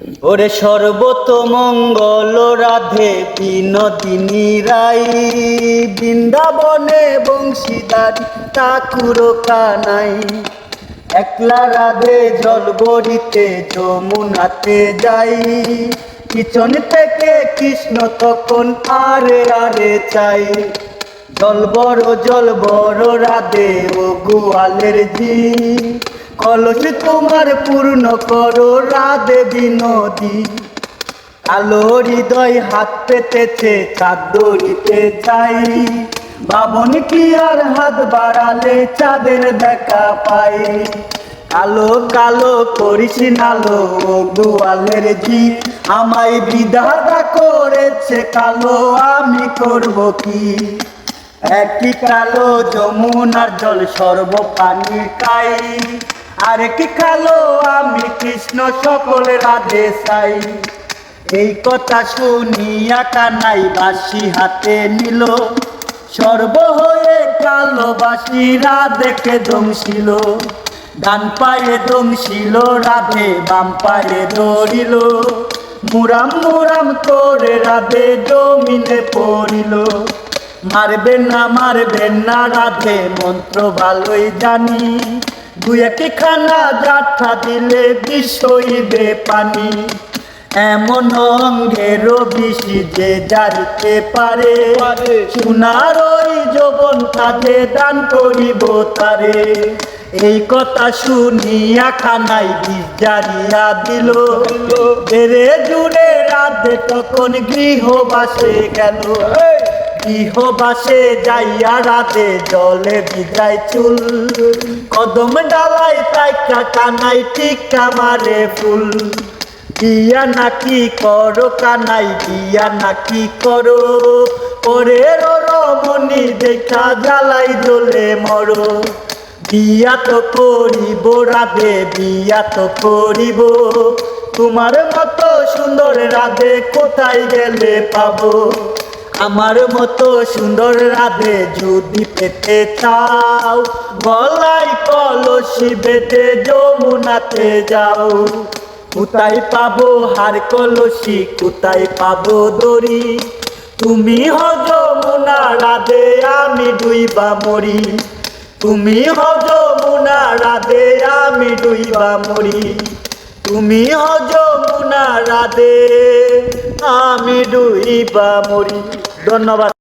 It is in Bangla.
ওরে সর্বত মঙ্গল রাধে বিনোদিনী রাই। বৃন্দাবনে বংশীদারি ঠাকুর কানাই। একলা রাধে জল বড়িতে যমুনাতে যাই। পিছন থেকে কৃষ্ণ তখন আরে আরে চাই। জল বড় জল বড় রাধে ও গোয়ালের জি কলস তোমার পূর্ণ করো রাধে বিনোদী। কালো হৃদয় হাত পেতেছে, চাঁদ দড়িতে চাই। বাবন কি আর হাত বাড়ালে চাঁদের দেখা পাই। কালো কালো করিস নালো গোয়ালের জি আমায় বিধাতা করেছে কালো, আমি করব কি? একটি কালো যমুনার জল সর্ব পানি খাই আর কি কালো আমি কৃষ্ণ সকল রাধে চাই। এই কথা শুনিয়া কানাই বাসি হাতে নিল। সর্ব হয়ে কালো বাসি রাধেকে দমছিল ডান পায়ে দমছিল রাধে বাম পায়ে দৌড়িল। মুরাম মুরাম করে রাধে জমিনে পড়িল। মারবেন না মারবেন না, রাধে মন্ত্র ভালোই জানি। দুই একটি খানা যাত্রা দিলে বিষইবে পানি। এমন অঙ্গের বিশি যে জারিতে পারে। সোনার ওই যৌবন কাজে দান করিব তারে। এই কথা শুনিয়া খানাই বিষ জারিয়া দিল। বেড়ে জুড়ে রাধে তখন গৃহবাসে গেল। গৃহবাসে যাইয়া রাতে জলে ভিজাই চুল। কদম ডালাই তাইকা কানাই টিকা মারে ফুল। বিয়া নাকি করো কানাই বিয়া নাকি করো। পরে রমণি দেখা জ্বালাই জ্বলে মরো। বিয়া তো করিব রাধে বিয়া তো করিব। তোমার মতো সুন্দর রাধে কোথায় গেলে পাবো? আমার মতো সুন্দর রাধে যদি পেতে চাও, গলায় কলসি বেঁধে যমুনাতে যাও। কোথায় পাবো হার কলসি, কোথায় পাবো দড়ি? তুমি হ যমুনা রাধে, আমি ডুইবা মরি। তুমি হ যমুনা রাধে, আমি ডুইবা মরি। তুমি হজমুনা রাধে আমি ডুইবা মরি। ধন্যবাদ।